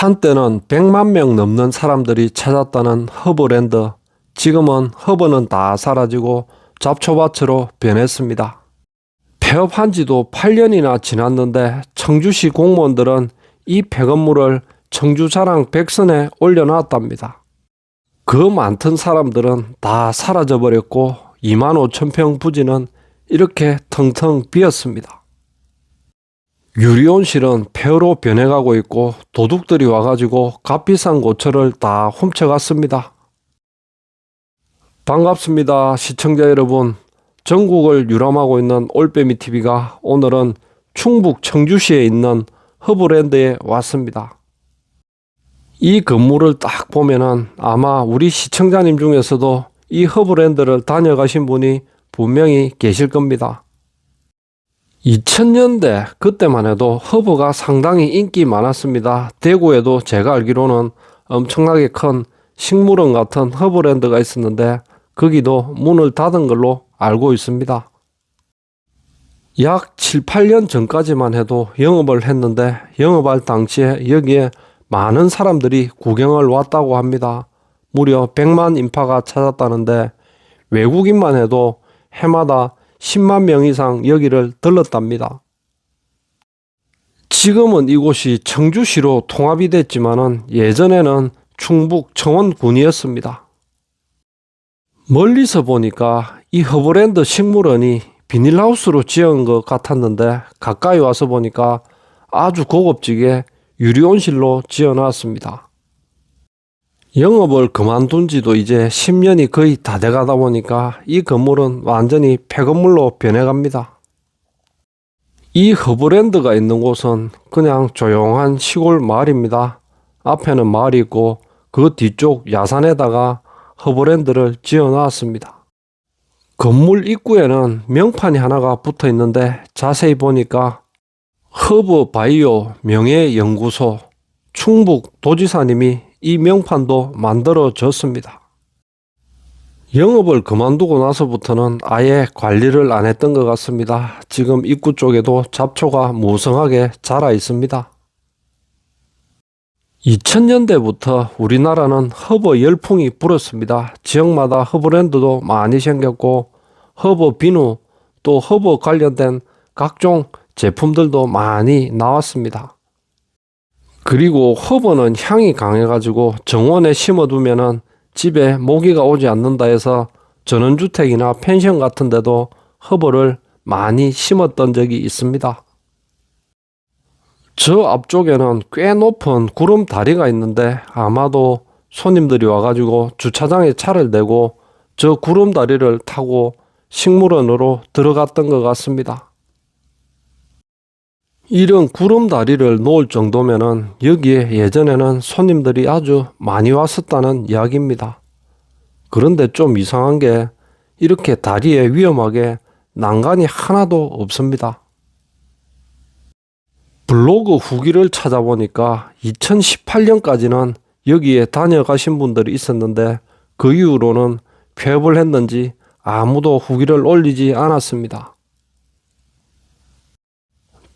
한때는 100만 명 넘는 사람들이 찾았다는 허브랜드. 지금은 허브는 다 사라지고 잡초밭으로 변했습니다. 폐업한 지도 8년이나 지났는데 청주시 공무원들은 이 폐건물을 청주자랑 백선에 올려놨답니다. 그 많던 사람들은 다 사라져버렸고 2만 5천 평 부지는 이렇게 텅텅 비었습니다. 유리온실은 폐허로 변해가고 있고 도둑들이 와가지고 값비싼 고철을 다 훔쳐갔습니다. 반갑습니다. 시청자 여러분. 전국을 유람하고 있는 올빼미 TV가 오늘은 충북 청주시에 있는 허브랜드에 왔습니다. 이 건물을 딱 보면은 아마 우리 시청자님 중에서도 이 허브랜드를 다녀가신 분이 분명히 계실 겁니다. 2000년대 그때만 해도 허브가 상당히 인기 많았습니다. 대구에도 제가 알기로는 엄청나게 큰 식물원 같은 허브랜드가 있었는데 거기도 문을 닫은 걸로 알고 있습니다. 약 7, 8년 전까지만 해도 영업을 했는데 영업할 당시에 여기에 많은 사람들이 구경을 왔다고 합니다. 무려 100만 인파가 찾았다는데 외국인만 해도 해마다 10만 명 이상 여기를 들렀답니다. 지금은 이곳이 청주시로 통합이 됐지만은 예전에는 충북 청원군이었습니다. 멀리서 보니까 이 허브랜드 식물원이 비닐하우스로 지은 것 같았는데 가까이 와서 보니까 아주 고급지게 유리온실로 지어놨습니다. 영업을 그만둔 지도 이제 10년이 거의 다 돼가다 보니까 이 건물은 완전히 폐건물로 변해갑니다. 이 허브랜드가 있는 곳은 그냥 조용한 시골 마을입니다. 앞에는 마을이 있고 그 뒤쪽 야산에다가 허브랜드를 지어 놨습니다. 건물 입구에는 명판이 하나가 붙어 있는데 자세히 보니까 허브 바이오 명예연구소 충북 도지사님이 이 명판도 만들어졌습니다. 영업을 그만두고 나서부터는 아예 관리를 안 했던 것 같습니다. 지금 입구 쪽에도 잡초가 무성하게 자라 있습니다. 2000년대부터 우리나라는 허브 열풍이 불었습니다. 지역마다 허브랜드도 많이 생겼고 허브 비누 또 허브 관련된 각종 제품들도 많이 나왔습니다. 그리고 허브는 향이 강해가지고 정원에 심어두면은 집에 모기가 오지 않는다 해서 전원주택이나 펜션 같은 데도 허브를 많이 심었던 적이 있습니다. 저 앞쪽에는 꽤 높은 구름 다리가 있는데 아마도 손님들이 와가지고 주차장에 차를 대고 저 구름 다리를 타고 식물원으로 들어갔던 것 같습니다. 이런 구름 다리를 놓을 정도면은 여기에 예전에는 손님들이 아주 많이 왔었다는 이야기입니다. 그런데 좀 이상한 게 이렇게 다리에 위험하게 난간이 하나도 없습니다. 블로그 후기를 찾아보니까 2018년까지는 여기에 다녀가신 분들이 있었는데 그 이후로는 폐업을 했는지 아무도 후기를 올리지 않았습니다.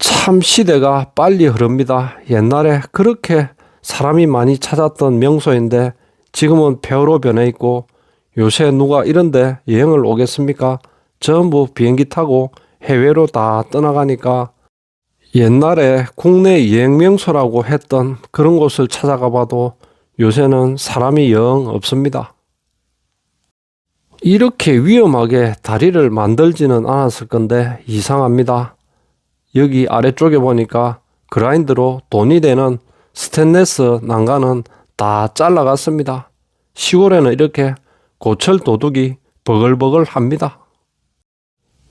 참 시대가 빨리 흐릅니다. 옛날에 그렇게 사람이 많이 찾았던 명소인데 지금은 폐허로 변해 있고 요새 누가 이런데 여행을 오겠습니까? 전부 비행기 타고 해외로 다 떠나가니까 옛날에 국내 여행 명소라고 했던 그런 곳을 찾아가 봐도 요새는 사람이 영 없습니다. 이렇게 위험하게 다리를 만들지는 않았을 건데 이상합니다. 여기 아래쪽에 보니까 그라인드로 돈이 되는 스테인레스 난간은 다 잘라갔습니다. 시골에는 이렇게 고철 도둑이 버글버글 합니다.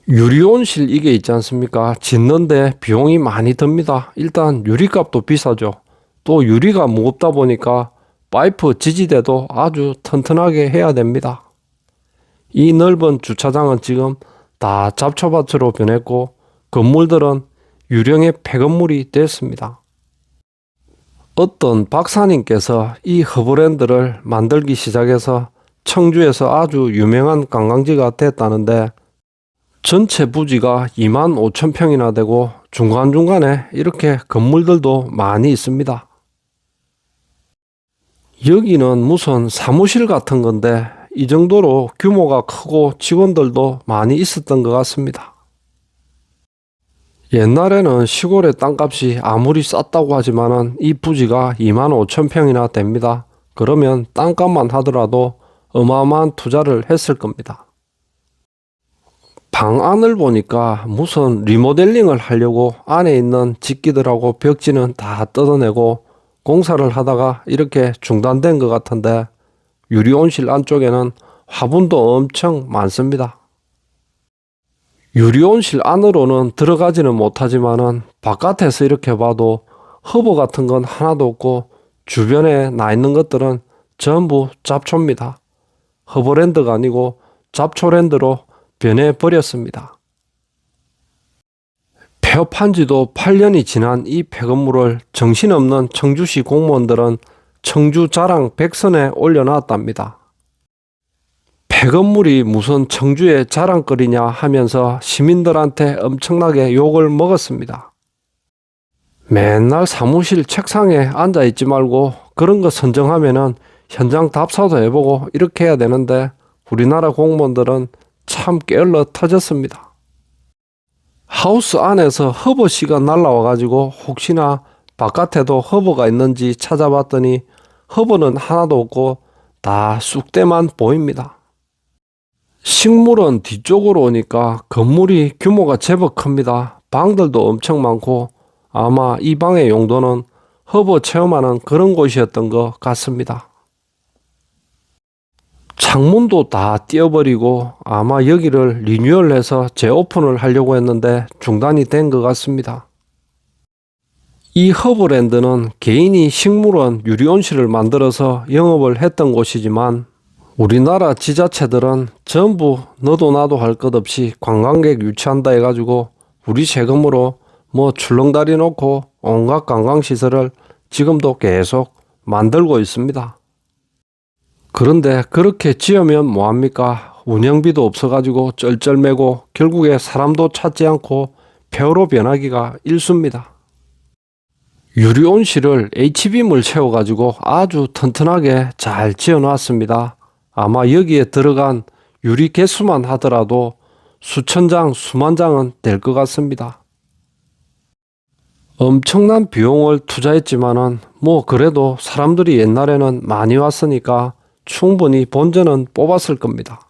유리온실 이게 있지 않습니까? 짓는데 비용이 많이 듭니다. 일단 유리값도 비싸죠. 또 유리가 무겁다 보니까 파이프 지지대도 아주 튼튼하게 해야 됩니다. 이 넓은 주차장은 지금 다 잡초밭으로 변했고 건물들은 유령의 폐건물이 됐습니다. 어떤 박사님께서 이 허브랜드를 만들기 시작해서 청주에서 아주 유명한 관광지가 됐다는데 전체 부지가 2만 5천 평이나 되고 중간중간에 이렇게 건물들도 많이 있습니다. 여기는 무슨 사무실 같은 건데 이 정도로 규모가 크고 직원들도 많이 있었던 것 같습니다. 옛날에는 시골의 땅값이 아무리 쌌다고 하지만은 이 부지가 2만 5천 평이나 됩니다. 그러면 땅값만 하더라도 어마어마한 투자를 했을 겁니다. 방 안을 보니까 무슨 리모델링을 하려고 안에 있는 집기들하고 벽지는 다 뜯어내고 공사를 하다가 이렇게 중단된 것 같은데 유리온실 안쪽에는 화분도 엄청 많습니다. 유리온실 안으로는 들어가지는 못하지만은 바깥에서 이렇게 봐도 허브 같은 건 하나도 없고 주변에 나 있는 것들은 전부 잡초입니다. 허브랜드가 아니고 잡초랜드로 변해 버렸습니다. 폐업한 지도 8년이 지난 이 폐건물을 정신없는 청주시 공무원들은 청주 자랑 백선에 올려놨답니다. 폐건물이 무슨 청주의 자랑거리냐 하면서 시민들한테 엄청나게 욕을 먹었습니다. 맨날 사무실 책상에 앉아 있지 말고 그런 거 선정하면은 현장 답사도 해보고 이렇게 해야 되는데 우리나라 공무원들은 참 게을러 터졌습니다. 하우스 안에서 허브씨가 날라와 가지고 혹시나 바깥에도 허브가 있는지 찾아봤더니 허브는 하나도 없고 다 쑥대만 보입니다. 식물은 뒤쪽으로 오니까 건물이 규모가 제법 큽니다. 방들도 엄청 많고 아마 이 방의 용도는 허브 체험하는 그런 곳이었던 것 같습니다. 창문도 다 띄어버리고 아마 여기를 리뉴얼해서 재오픈을 하려고 했는데 중단이 된 것 같습니다. 이 허브랜드는 개인이 식물원 유리온실을 만들어서 영업을 했던 곳이지만 우리나라 지자체들은 전부 너도 나도 할 것 없이 관광객 유치한다 해가지고 우리 세금으로 뭐 출렁다리 놓고 온갖 관광시설을 지금도 계속 만들고 있습니다. 그런데 그렇게 지으면 뭐합니까? 운영비도 없어가지고 쩔쩔매고 결국에 사람도 찾지 않고 폐허로 변하기가 일쑤입니다. 유리온실을 HB물 채워가지고 아주 튼튼하게 잘 지어놨습니다. 아마 여기에 들어간 유리 개수만 하더라도 수천 장, 수만 장은 될 것 같습니다. 엄청난 비용을 투자했지만은 뭐 그래도 사람들이 옛날에는 많이 왔으니까 충분히 본전은 뽑았을 겁니다.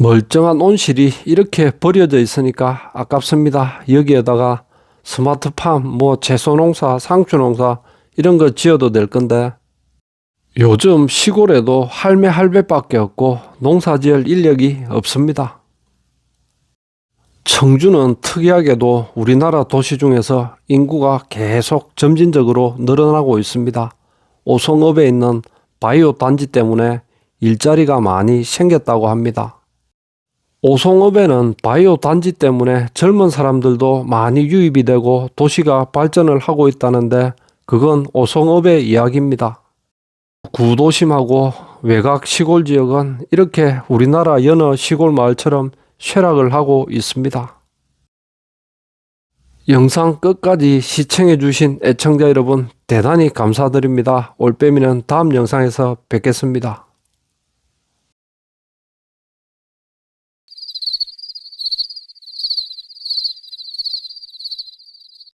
멀쩡한 온실이 이렇게 버려져 있으니까 아깝습니다. 여기에다가 스마트팜, 뭐 채소농사, 상추농사 이런 거 지어도 될 건데 요즘 시골에도 할매 할배밖에 없고 농사지을 인력이 없습니다. 청주는 특이하게도 우리나라 도시 중에서 인구가 계속 점진적으로 늘어나고 있습니다. 오송읍에 있는 바이오 단지 때문에 일자리가 많이 생겼다고 합니다. 오송읍에는 바이오 단지 때문에 젊은 사람들도 많이 유입이 되고 도시가 발전을 하고 있다는데 그건 오송읍의 이야기입니다. 구도심하고 외곽 시골 지역은 이렇게 우리나라 여느 시골 마을처럼 쇠락을 하고 있습니다. 영상 끝까지 시청해주신 애청자 여러분 대단히 감사드립니다. 올빼미는 다음 영상에서 뵙겠습니다.